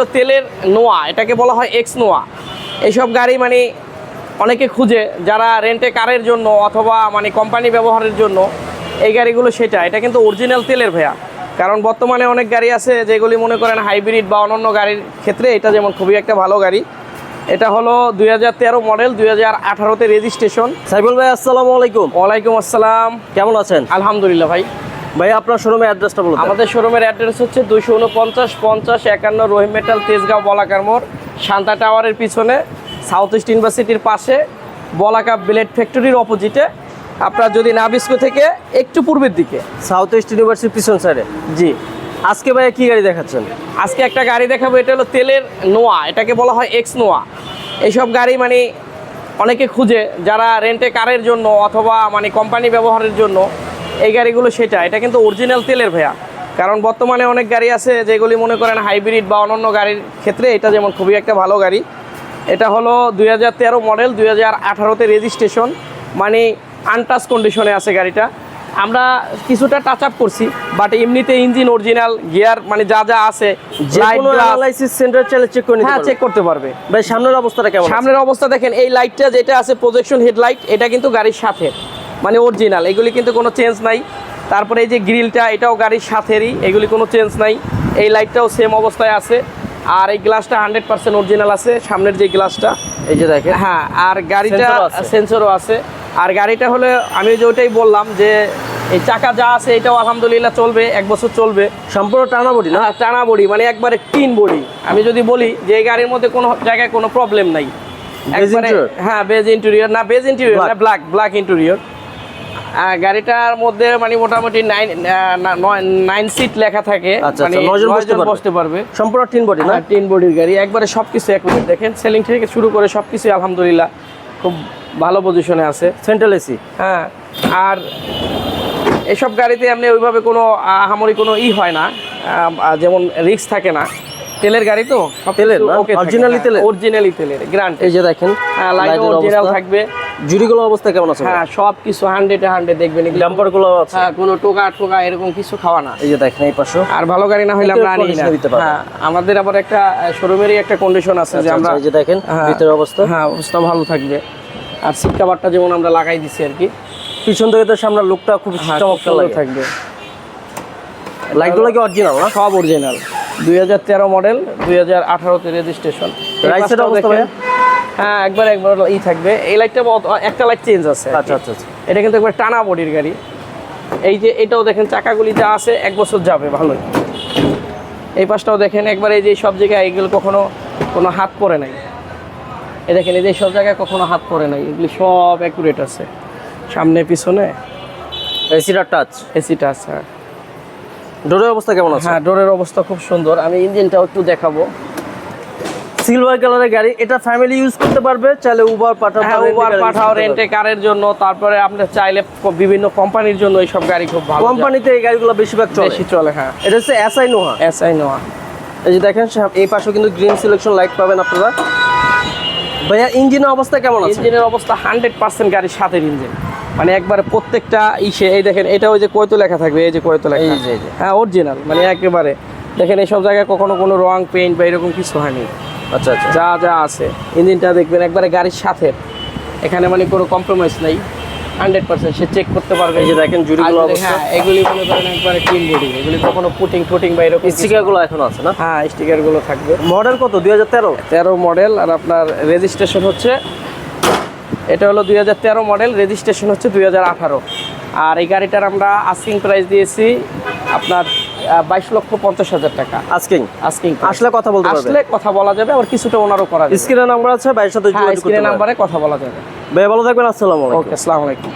হলো তেলের নোয়া এটাকে বলা হয় এক্স নোয়া। এইসব গাড়ি মানে অনেকে খুঁজে যারা রেন্টে কারের জন্য অথবা মানে কোম্পানি ব্যবহারের জন্য এই গাড়িগুলো সেটা। এটা কিন্তু অরিজিনাল তেলের ভাইয়া। কারণ বর্তমানে অনেক গাড়ি আছে যেগুলি মনে করেন হাইব্রিড বা অন্যান্য গাড়ির ক্ষেত্রে এটা যেমন খুবই একটা ভালো গাড়ি। এটা হলো দুই হাজার তেরো মডেল দুই হাজার আঠারোতে রেজিস্ট্রেশন সাইফুল ভাই আসসালামু আলাইকুম। ওয়ালাইকুম আসসালাম। কেমন আছেন? আলহামদুলিল্লাহ ভাই। ভাই আপনার শোরুমের অ্যাড্রেসটা বলুন। আমাদের শোরুমের অ্যাড্রেস হচ্ছে দুশো উনপঞ্চাশ পঞ্চাশ একান্ন রহিম মেটাল তেজগাঁও বলাকার মোড় শান্তা টাওয়ারের পিছনে সাউথ ইস্ট ইউনিভার্সিটির পাশে বলাকা ব্লেড ফ্যাক্টরির অপোজিটে আপনারা যদি নাবিস্কো থেকে একটু পূর্বের দিকে। সাউথ ইস্ট ইউনিভার্সিটির পিছন সাইডে জি। আজকে ভাই কি গাড়ি দেখাচ্ছেন? আজকে একটা গাড়ি দেখাবো এটা হলো তেলের নোয়া এটাকে বলা হয় এক্স নোয়া। এইসব গাড়ি মানে অনেকে খুঁজে যারা রেন্টে কারের জন্য অথবা মানে কোম্পানি ব্যবহারের জন্য এই গাড়িগুলো সেটা এটা কিন্তু অরিজিনাল তেলের ভাইয়া। কারণ বর্তমানে অনেক গাড়ি আছে যেগুলি মনে করেন হাইব্রিড বা অন্যান্য গাড়ির ক্ষেত্রে এটা যেমন খুবই একটা ভালো গাড়ি। এটা হলো দুই মডেল দুই হাজার আঠারোতে রেজিস্ট্রেশন মানে আনটাচ কন্ডিশনে আছে গাড়িটা। আমরা কিছুটা টাচ আপ করছি বাট এমনিতে ইঞ্জিন অরিজিনাল গিয়ার মানে যা যা আছে অ্যানালাইসিস সেন্টার চাইলে চেক করে নিতে হ্যাঁ চেক করতে পারবে। ভাই সামনের অবস্থাটা কেমন? সামনের অবস্থা দেখেন এই লাইটটা যেটা আছে প্রজেকশন হেডলাইট এটা কিন্তু গাড়ির সাথে। মানে অরিজিনাল এগুলি কিন্তু কোনো চেঞ্জ নাই। তারপরে এই যে গ্রিলটা এটাও গাড়ির সাথেরই এগুলি কোনো চেঞ্জ নাই। এই লাইটটাও সেম অবস্থায় আছে। আর এই গ্লাসটা হান্ড্রেড পার্সেন্ট অরিজিনাল আছে সামনের যে গ্লাসটা এই যে দেখেন। হ্যাঁ আর গাড়িটা। সেন্সরও আছে। আর গাড়িটা হলে আমি যে ওটাই বললাম যে এই চাকা যা আছে এটাও আলহামদুলিল্লাহ চলবে এক বছর চলবে। সম্পূর্ণ টানা বডি না? না টানা বডি মানে একবারে টিন বডি আমি যদি বলি যে এই গাড়ির মধ্যে কোনো জায়গায় কোনো প্রবলেম নাই। একবারে হ্যাঁ বেজ ইন্টেরিয়র না বেজ ইন্টেরিয়র. না ব্ল্যাক ব্ল্যাক ইন্টেরিয়র গাড়িটার মধ্যে মানে মোটামুটি নাইন সিট লেখা থাকে। আচ্ছা, মানে আচ্ছা, নয়জন বসতে পারবে। সম্পূর্ণ টিন বডি না? না টিন বডির গাড়ি। একবারে সব কিছু এক মিনিট দেখেন। সেলিং থেকে শুরু করে সব কিছু আলহামদুলিল্লাহ খুব ভালো পজিশনে আছে। সেন্ট্রাল এসি হ্যাঁ আর এসব গাড়িতে এমনি ওইভাবে কোনো আহামরি কোনো ই হয় না। যেমন রিস্ক থাকে না। তেলের গাড়ি তো? তেলের না? Originally তেলের? অরিজিনালি তেলের গ্রান্ট এই যে দেখেন হ্যাঁ লাইট অরিজিনাল থাকবে। জুড়িগুলো অবস্থা কেমন আছে হ্যাঁ সব কিছু হান্ড্রেডে হান্ড্রেড দেখবেন এগুলো। গুলো আছে? হ্যাঁ কোনো টোকা টোকা এরকম কিছু খাওয়া না। এই যে দেখেন এই পাশে। আর ভালো গাড়ি না হইলে আমরা আনি না। হ্যাঁ আমাদের আবার একটা শোরুমেরই একটা কন্ডিশন আছে যে আমরা এই যে দেখেন হ্যাঁ, ভিতরের অবস্থা। হ্যাঁ অবস্থা ভালো থাকবে। আর সিট কাভারটা যেমন আমরা লাগাই দিছি আর কি। পিছন থেকে তো সামনের লুকটা খুব হ্যাঁ, চমৎকার লাগে। থাকবে। লাইটগুলো কি অরিজিনাল না? সব অরিজিনাল দুই হাজার তেরো মডেল দুই হাজার আঠারোতে রেজিস্ট্রেশন Right side অবস্থা? হ্যাঁ একবার একবার ই থাকবে। এই লাইটটা একটা লাইট চেঞ্জ আছে আচ্ছা আচ্ছা আচ্ছা। এটা কিন্তু একবার টানা বডির গাড়ি। এই যে এটাও দেখেন চাকাগুলি যা আছে এক বছর যাবে ভালোই। এই পাশটাও দেখেন একবার এই যে সব জায়গায় এগুলো কখনো কোনো হাত পড়ে নাই। এই দেখেন এই যে সব জায়গায় কখনো হাত পড়ে নাই। এগুলি সব অ্যাকুরেট আছে। সামনে পিছনে। এসিটা টাচ এসিটা আছে হ্যাঁ। ডোরের অবস্থা কেমন আছে? হ্যাঁ ডোরের অবস্থা খুব সুন্দর। আমি ইঞ্জিনটাও একটু দেখাবো। সিলভার কালারের গাড়ি এটা ফ্যামিলি ইউজ করতে পারবে চাইলে উবার পাঠাও হ্যাঁ উবার পাঠাও রেন্টে কারের জন্য তারপরে আপনি চাইলে বিভিন্ন কোম্পানির জন্য এইসব গাড়ি খুব ভালো। কোম্পানিতে এই গাড়িগুলো বেশিরভাগ চলে। বেশি চলে হ্যাঁ। এটা হচ্ছে এসআই নোহা এস আই নোয়া এই যে দেখেন এই পাশে কিন্তু গ্রিন সিলেকশন লাইট পাবেন আপনারা। ভাইয়া ইঞ্জিনের অবস্থা কেমন আছে? ইঞ্জিনের অবস্থা হান্ড্রেড পার্সেন্ট গাড়ির সাথে ইঞ্জিন। মানে একবারে প্রত্যেকটা ইসে এই দেখেন এটা ওই যে কয়তো লেখা থাকবে এই যে কয়তো লেখা। এই যে। হ্যাঁ অরিজিনাল মানে একেবারে। দেখেন এইসব জায়গায় কখনো কোনো রং পেইন্ট বা এরকম কিছু হয়নি। আচ্ছা আচ্ছা। যা যা আছে। ইঞ্জিনটা দেখবেন একবারে গাড়ির সাথে। এখানে মানে কোনো কম্প্রোমাইজ নাই। হান্ড্রেড পার্সেন্ট সে চেক করতে পারবে। যে দেখেন জুড়িগুলো হ্যাঁ এগুলি মনে করেন একবারে ক্লিন বডি এগুলি কখনো পুটিং ফুটিং বা এরকম স্টিকারগুলো এখন আছে না? হ্যাঁ স্টিকারগুলো থাকবে। মডেল কত? দুই হাজার তেরো? তেরো মডেল আর আপনার রেজিস্ট্রেশন হচ্ছে এটা হলো দুই হাজার তেরো মডেল রেজিস্ট্রেশন হচ্ছে দুই হাজার আঠারো। আর এই গাড়িটার আমরা আস্কিং প্রাইস দিয়েছি আপনার বাইশ লক্ষ পঞ্চাশ হাজার টাকা। আজকিং আস্কিং আসলে কথা বলতে আসলে কথা বলা যাবে আবার কিছুটা ওনারও করা যাবে স্ক্রিনে নাম্বার আছে বাইরের সাথে হ্যাঁ স্ক্রিনের পারবেন নাম্বারে কথা বলা যাবে। ভাই ভালো থাকবেন আসসালামু আলাইকুম। ওকে আসসালামু আলাইকুম।